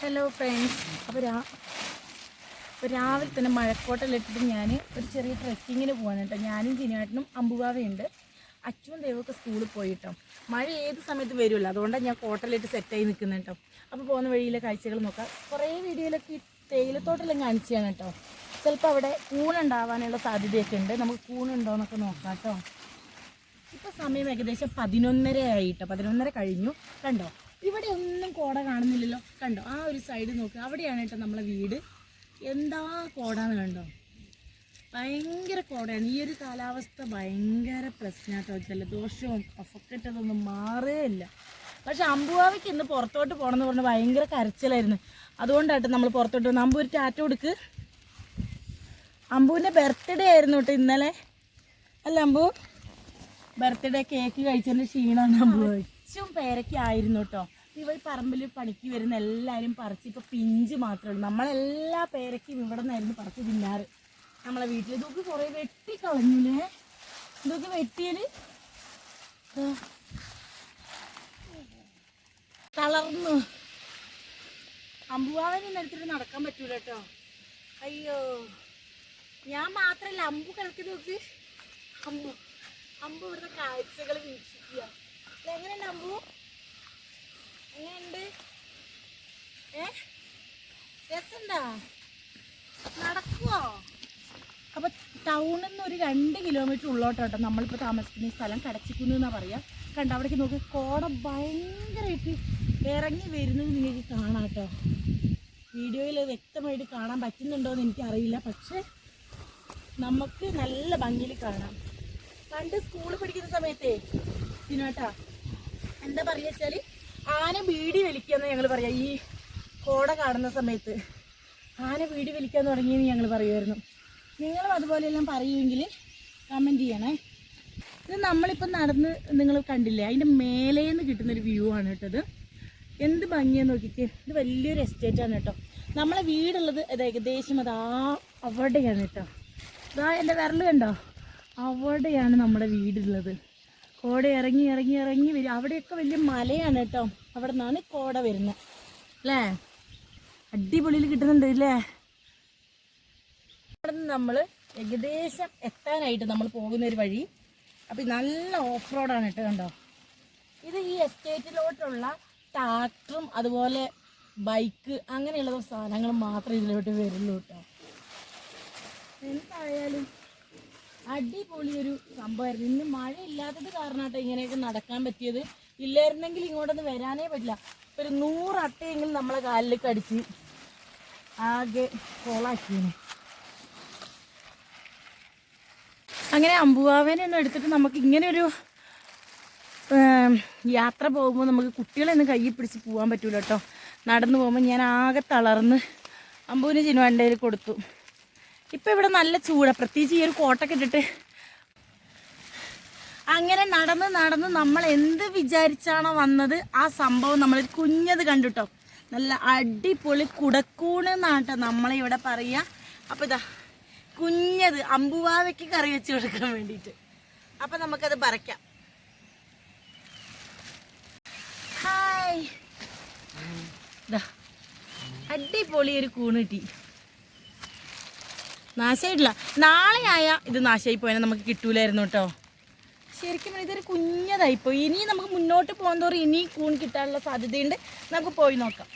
Hello friends അപ്പോൾ രാ രാവിലെ തന്നെ മഴക്കോട്ടലിട്ടിട്ട് ഞാൻ ഒരു ചെറിയ ട്രെക്കിങ്ങിന് പോകാൻ കേട്ടോ. ഞാനും ജിനാട്ടിനും അമ്പുവാവയുണ്ട്. അച്ഛനും ദൈവമൊക്കെ സ്കൂളിൽ പോയിട്ടോ മഴ ഏത് സമയത്ത് വരുമല്ലോ? അതുകൊണ്ടാണ് ഞാൻ കോട്ടലിട്ട് സെറ്റായി നിൽക്കുന്നത് കേട്ടോ. അപ്പോൾ പോകുന്ന വഴിയിലെ കാഴ്ചകൾ നോക്കാം. കുറേ വീഡിയോയിലൊക്കെ ഈ തേയിലത്തോട്ടെല്ലാം കാണിച്ചാണ് കേട്ടോ. ചിലപ്പോൾ അവിടെ കൂണുണ്ടാവാനുള്ള സാധ്യതയൊക്കെ ഉണ്ട്. നമുക്ക് കൂണുണ്ടോ എന്നൊക്കെ നോക്കാം കേട്ടോ. ഇപ്പോൾ സമയം ഏകദേശം പതിനൊന്നര ആയിട്ടോ പതിനൊന്നര കഴിഞ്ഞു. കണ്ടോ? ഇവിടെ ഒന്നും കോട കാണുന്നില്ലല്ലോ. കണ്ടോ? ആ ഒരു സൈഡ് നോക്കുക അവിടെയാണ് കേട്ടോ നമ്മളെ വീട്. എന്താ കോടാന്ന് കണ്ടോ? ഭയങ്കര കോടയാണ്. ഈ ഒരു കാലാവസ്ഥ ഭയങ്കര ദോഷവും ജലദോഷവും മാറേ മാറുകയില്ല പക്ഷെ അമ്പുവാവയ്ക്ക് ഇന്ന് പുറത്തോട്ട് പോകണമെന്ന് പറഞ്ഞ് ഭയങ്കര കരച്ചിലായിരുന്നു. അതുകൊണ്ടായിട്ട് നമ്മൾ പുറത്തോട്ട് പോകുന്നത് അമ്പു ഒരു ടാറ്റ കൊടുക്ക് അമ്പുവിന്റെ ബർത്ത്ഡേ ആയിരുന്നു കേട്ടോ ഇന്നലെ. അല്ല അമ്പു? ബർത്ത്ഡേ കേക്ക് കഴിച്ചതിന്റെ ക്ഷീണമാണ് അമ്പും പേരൊക്കെ ആയിരുന്നു കേട്ടോ ഇവ ഈ പറമ്പിൽ പണിക്ക് വരുന്ന എല്ലാവരും പറിച്ച് ഇപ്പൊ പിഞ്ച് മാത്രമേ ഉള്ളൂ. നമ്മളെല്ലാ പേരയ്ക്കും ഇവിടെ നിന്നായിരുന്നു പറിച്ച് തിന്നാറ്. നമ്മളെ വീട്ടിൽ ഇതൊക്കെ കുറേ വെട്ടി കളഞ്ഞില്ലേ ഇതൊക്കെ വെട്ടിയാൽ? ദാ. തളർന്നു. അമ്പുവാവിനെ എടുത്തിട്ട് നടക്കാൻ പറ്റൂല കേട്ടോ അയ്യോ. ഞാൻ മാത്രല്ല അമ്പു കിടക്കി നോക്ക്. അമ്പു. അമ്പു ഇവിടുത്തെ കാഴ്ചകൾ വീക്ഷിക്കുക. എങ്ങനെയുണ്ട് അമ്പു എങ്ങനെയുണ്ട്? ഏ? രസണ്ടാ നടക്കുവോ? അപ്പൊ ടൗണിൽ നിന്ന് ഒരു രണ്ട് കിലോമീറ്റർ ഉള്ളോട്ടോ നമ്മളിപ്പോൾ താമസിക്കുന്ന സ്ഥലം. കടച്ചിക്കുന്നു എന്നാ പറയാ. കണ്ട അവിടേക്ക് നോക്കി. കോട ഭയങ്കരമായിട്ട് ഇറങ്ങി വരുന്നത് നിങ്ങൾക്ക് കാണാം കേട്ടോ. വീഡിയോയിൽ വ്യക്തമായിട്ട് കാണാൻ പറ്റുന്നുണ്ടോ എന്ന് എനിക്കറിയില്ല. പക്ഷെ നമുക്ക് നല്ല ഭംഗിയിൽ കാണാം. പണ്ട് സ്കൂളിൽ പഠിക്കുന്ന സമയത്തേ ഇതിനോട്ടാ എന്താ പറയുക വെച്ചാൽ ആന ബീഡി എന്ന് ഞങ്ങൾ പറയാം. ഈ കോട കാണുന്ന സമയത്ത് ആന ബീഡി വലിക്കാൻ തുടങ്ങിയെന്ന് ഞങ്ങൾ പറയുമായിരുന്നു നിങ്ങളും അതുപോലെയെല്ലാം പറയുമെങ്കിൽ കമന്റ് ചെയ്യണേ. ഇത് നമ്മളിപ്പോൾ നടന്ന് നിങ്ങൾ കണ്ടില്ലേ? അതിന്റെ മേലേന്ന് കിട്ടുന്നൊരു വ്യൂ ആണ് കേട്ടത് എന്ത് ഭംഗിയാന്ന് നോക്കിയിട്ട് ഇത് വലിയൊരു എസ്റ്റേറ്റ് ആണ് കേട്ടോ. നമ്മളെ വീടുള്ളത് ഏകദേശം അതാ അവിടെയാണ് കേട്ടോ. ഇതാ എന്റെ വിരൽ കണ്ടോ? അവിടെയാണ് നമ്മുടെ വീടുള്ളത്. കോട ഇറങ്ങി ഇറങ്ങി ഇറങ്ങി വരും. അവിടെയൊക്കെ വലിയ മലയാണ് കേട്ടോ. അവിടെ നിന്നാണ് കോട വരുന്നത്. അല്ലേ? അടിപൊളിയിൽ കിട്ടുന്നുണ്ട് അല്ലേ അവിടെ നിന്ന് നമ്മൾ ഏകദേശം എത്താനായിട്ട് നമ്മൾ പോകുന്ന ഒരു വഴി. അപ്പം നല്ല ഓഫ് റോഡാണ് കേട്ടോ കണ്ടോ? ഇത് ഈ എസ്റ്റേറ്റിലോട്ടുള്ള ട്രാക്ടറും അതുപോലെ ബൈക്ക് അങ്ങനെയുള്ള സാധനങ്ങൾ മാത്രമേ ഇതിലോട്ട് വരുള്ളൂ കേട്ടോ. എന്തായാലും അടിപൊളി ഒരു സംഭവമായിരുന്നു. ഇന്ന് മഴ ഇല്ലാത്തത് കാരണമാട്ടോ ഇങ്ങനെയൊക്കെ നടക്കാൻ പറ്റിയത്. ഇല്ലായിരുന്നെങ്കിൽ ഇങ്ങോട്ടൊന്ന് വരാനേ പറ്റില്ല. ഒരു നൂറ് അട്ടയെങ്കിലും നമ്മളെ കാലിലേക്ക് അടിച്ച് ആകെ കോളാക്കിയേനെ. അങ്ങനെ അമ്പുവാവേനെ ഒന്നും എടുത്തിട്ട് നമുക്ക് ഇങ്ങനെ ഒരു യാത്ര പോകുമ്പോൾ നമുക്ക് കുട്ടികളെ ഒന്നും കയ്യിൽ പിടിച്ച് പോകാൻ പറ്റൂല കേട്ടോ. നടന്നു പോകുമ്പോൾ ഞാൻ ആകെ തളർന്ന് അമ്പുവിന് ചിനുവണ്ടയിൽ കൊടുത്തു. ഇപ്പം ഇവിടെ നല്ല ചൂടാ. പ്രത്യേകിച്ച് ഈ ഒരു കോട്ടൊക്കെ ഇട്ടിട്ട് അങ്ങനെ നടന്ന് നടന്ന് നമ്മൾ എന്ത് വിചാരിച്ചാണോ വന്നത് ആ സംഭവം നമ്മൾ കുഞ്ഞത് കണ്ടുട്ടോ. നല്ല അടിപൊളി കുടക്കൂണ് എന്നാട്ടോ നമ്മളെ ഇവിടെ പറയുക. അപ്പം ഇതാ കുഞ്ഞത് അമ്പുവാവയ്ക്ക് കറി വെച്ച് കൊടുക്കാൻ വേണ്ടിയിട്ട്. അപ്പം നമുക്കത് പറിക്കാം. ഹായ് അടിപൊളി ഒരു കൂണ് കിട്ടി. നാശമായിട്ടില്ല നാളെ ആയ ഇത് നാശമായി പോയാൽ നമുക്ക് കിട്ടൂലായിരുന്നു കേട്ടോ. ശരിക്കും ഇതൊരു കുഞ്ഞതായിപ്പോയി. ഇനി നമുക്ക് മുന്നോട്ട് പോകാൻ തോറും ഇനി കൂൺ കിട്ടാനുള്ള സാധ്യതയുണ്ട്. നമുക്ക് പോയി നോക്കാം.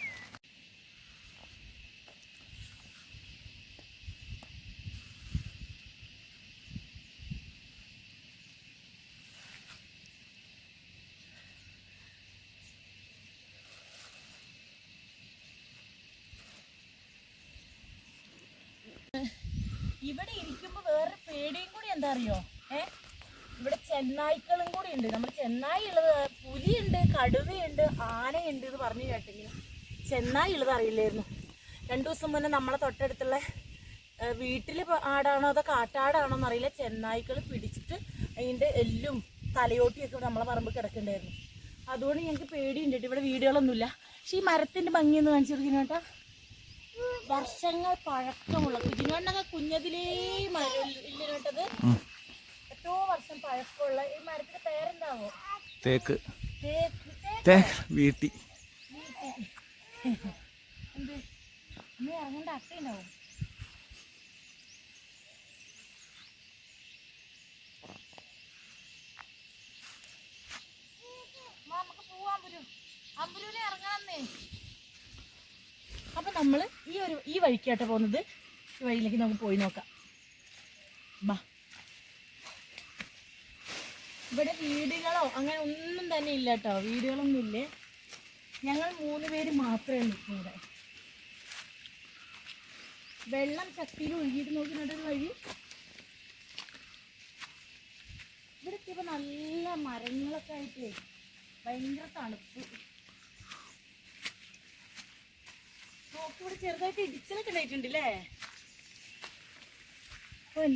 ഇവിടെ ഇരിക്കുമ്പോ വേറൊരു പേടിയും കൂടി എന്താ അറിയോ? ഏ? ഇവിടെ ചെന്നായ്ക്കളും കൂടി ഉണ്ട്. നമ്മൾ ചെന്നായി ഉള്ളത് പുലിയുണ്ട് കടുവയുണ്ട് ആനയുണ്ട് എന്ന് പറഞ്ഞു കേട്ടെങ്കിലും ചെന്നായി ഉള്ളത് അറിയില്ലായിരുന്നു. രണ്ടു ദിവസം മുന്നേ നമ്മളെ തൊട്ടടുത്തുള്ള വീട്ടിൽ ആടാണോ അതോ കാട്ടാടാണോ എന്നറിയില്ല. ചെന്നായ്ക്കൾ പിടിച്ചിട്ട് അതിന്റെ എല്ലും തലയോട്ടിയൊക്കെ നമ്മളെ പറമ്പ് കിടക്കണ്ടായിരുന്നു. അതുകൊണ്ട് ഞങ്ങൾക്ക് പേടിയുണ്ട് ഇവിടെ വീടുകളൊന്നുമില്ല. പക്ഷെ ഈ മരത്തിന്റെ ഭംഗി കാണിച്ചിരിക്കുന്നു കേട്ടോ വർഷങ്ങൾ പഴക്കമുള്ള കുഞ്ഞുകൊണ്ടൊക്കെ കുഞ്ഞതിലേ മരട്ടത് എത്രയോ വർഷം പഴക്കമുള്ള ഈ മരത്തിന്റെ പേരെന്താവോ? തേക്ക്. തേക്ക്. വീട്ടി. നീ ഇറങ്ങേണ്ട അട്ടയുണ്ടാവും. നമുക്ക് പോവാൻ ഇറങ്ങാന്നേ അപ്പൊ നമ്മൾ ഈ ഒരു ഈ വഴിക്കാട്ടോ പോകുന്നത്. ഈ വഴിയിലേക്ക് നമുക്ക് പോയി നോക്കാം. ബാ. ഇവിടെ വീടുകളോ അങ്ങനെ ഒന്നും തന്നെ ഇല്ല കേട്ടോ വീടുകളൊന്നും ഇല്ലേ? ഞങ്ങൾ മൂന്ന് പേര് മാത്രമേ നിൽക്കുന്നത്. വെള്ളം ശക്തിയിൽ ഒഴുകിയിട്ട് നോക്കുന്നുണ്ട് ഒരു വഴി. ഇവിടെ ഇപ്പൊ നല്ല മരങ്ങളൊക്കെ ആയിട്ട് ഭയങ്കര തണുപ്പ് നോക്ക് ഇവിടെ ചെറുതായിട്ട് ഇടിച്ചിലൊക്കെ ഉണ്ടായിട്ടുണ്ട് അല്ലേ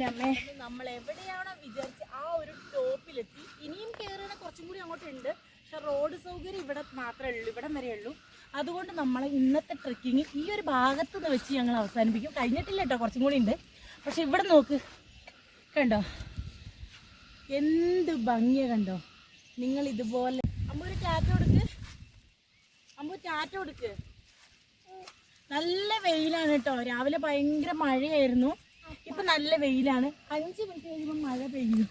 അമ്മേ. നമ്മൾ എവിടെയാണോ വിചാരിച്ച് ആ ഒരു ടോപ്പിലെത്തി. ഇനിയും കയറണ കുറച്ചും കൂടി അങ്ങോട്ടുണ്ട്. പക്ഷെ റോഡ് സൗകര്യം ഇവിടെ മാത്രമേ ഉള്ളൂ ഇവിടെ വരെ ഉള്ളൂ. അതുകൊണ്ട് നമ്മൾ ഇന്നത്തെ ട്രക്കിങ് ഈ ഒരു ഭാഗത്ത് നിന്ന് വെച്ച് ഞങ്ങൾ അവസാനിപ്പിക്കും. കഴിഞ്ഞിട്ടില്ല കേട്ടോ കുറച്ചും കൂടി ഉണ്ട്. പക്ഷെ ഇവിടെ നോക്ക്. കണ്ടോ? എന്ത് ഭംഗിയ കണ്ടോ? നിങ്ങൾ ഇതുപോലെ അമ്മ ഒരു ചാറ്റ കൊടുക്ക്. അമ്മ ചാറ്റ കൊടുക്ക്. നല്ല വെയിലാണ് കേട്ടോ രാവിലെ ഭയങ്കര മഴയായിരുന്നു. ഇപ്പൊ നല്ല വെയിലാണ്. അഞ്ച് മിനിറ്റ് കഴിയുമ്പോൾ മഴ പെയ്യും.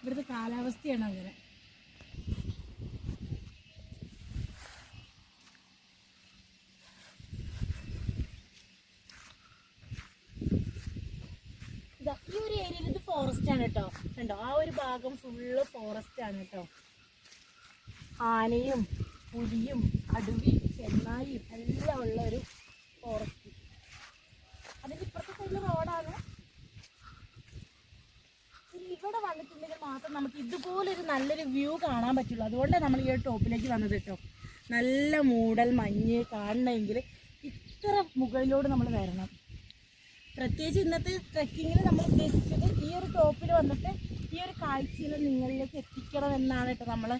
ഇവിടുത്തെ കാലാവസ്ഥയാണ് അങ്ങനെ. ഈ ഒരു ഏരിയയിൽ ഇത് ഫോറസ്റ്റ് ആണ് കേട്ടോ കണ്ടോ? ആ ഒരു ഭാഗം ഫുള്ള് ഫോറസ്റ്റ് ആണ് കേട്ടോ ആനയും പുലിയും അടുവി ചെന്നായി എല്ലാം ഉള്ള ഒരു ഫോറസ്റ്റ് അതിന്റെ ഇപ്പുറത്തെ സൈഡിൽ റോഡാണ് ഇനി ഇവിടെ വന്നിട്ടുണ്ടെങ്കിൽ മാത്രം നമുക്ക് ഇതുപോലൊരു നല്ലൊരു വ്യൂ കാണാൻ പറ്റുള്ളൂ അതുകൊണ്ടാണ് നമ്മൾ ഈ ഒരു ടോപ്പിലേക്ക് വന്നത് കേട്ടോ നല്ല മൂടൽ മഞ്ഞ് കാണണമെങ്കിൽ ഇത്ര മുകളിലോട് നമ്മൾ വരണം. പ്രത്യേകിച്ച് ഇന്നത്തെ ട്രക്കിങ്ങിൽ നമ്മൾ ഉദ്ദേശിച്ചത് ഈ ഒരു ടോപ്പിൽ വന്നിട്ട് ഈ ഒരു കാഴ്ചയിൽ നിങ്ങളിലേക്ക് എത്തിക്കണം എന്നാണ് കേട്ടോ നമ്മൾ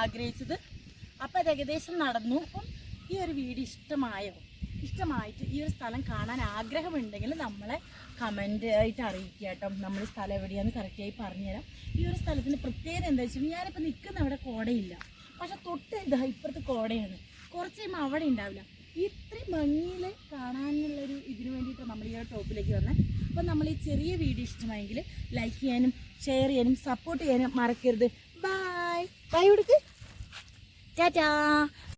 ആഗ്രഹിച്ചത്. അപ്പോൾ അത് ഏകദേശം നടന്നു. അപ്പം ഈ ഒരു വീഡിയോ ഇഷ്ടമായോ? ഇഷ്ടമായിട്ട് ഈ ഒരു സ്ഥലം കാണാൻ ആഗ്രഹമുണ്ടെങ്കിൽ നമ്മളെ കമന്റ് ആയിട്ട് അറിയിക്കുക കേട്ടോ. നമ്മൾ സ്ഥലം എവിടെയാണെന്ന് കറക്റ്റായി പറഞ്ഞുതരാം. ഈ ഒരു സ്ഥലത്തിന് പ്രത്യേകത എന്താ വെച്ചിട്ടുണ്ടെങ്കിൽ ഞാനിപ്പോൾ നിൽക്കുന്ന അവിടെ കോടയില്ല. പക്ഷെ തൊട്ട് ഇതാ ഇപ്പുറത്ത് കോടയാണ്. കുറച്ച് കഴിയുമ്പോൾ അവിടെ ഉണ്ടാവില്ല. ഇത്രയും ഭംഗിയിൽ കാണാനുള്ളൊരു ഇതിന് വേണ്ടിയിട്ട് നമ്മൾ ഈ ടോപ്പിലേക്ക് വന്നത് അപ്പോൾ നമ്മൾ ഈ ചെറിയ വീഡിയോ ഇഷ്ടമായെങ്കിൽ ലൈക്ക് ചെയ്യാനും ഷെയർ ചെയ്യാനും സപ്പോർട്ട് ചെയ്യാനും മറക്കരുത്. ബായ് ബൈ കൊടുക്ക് ടാറ്റാ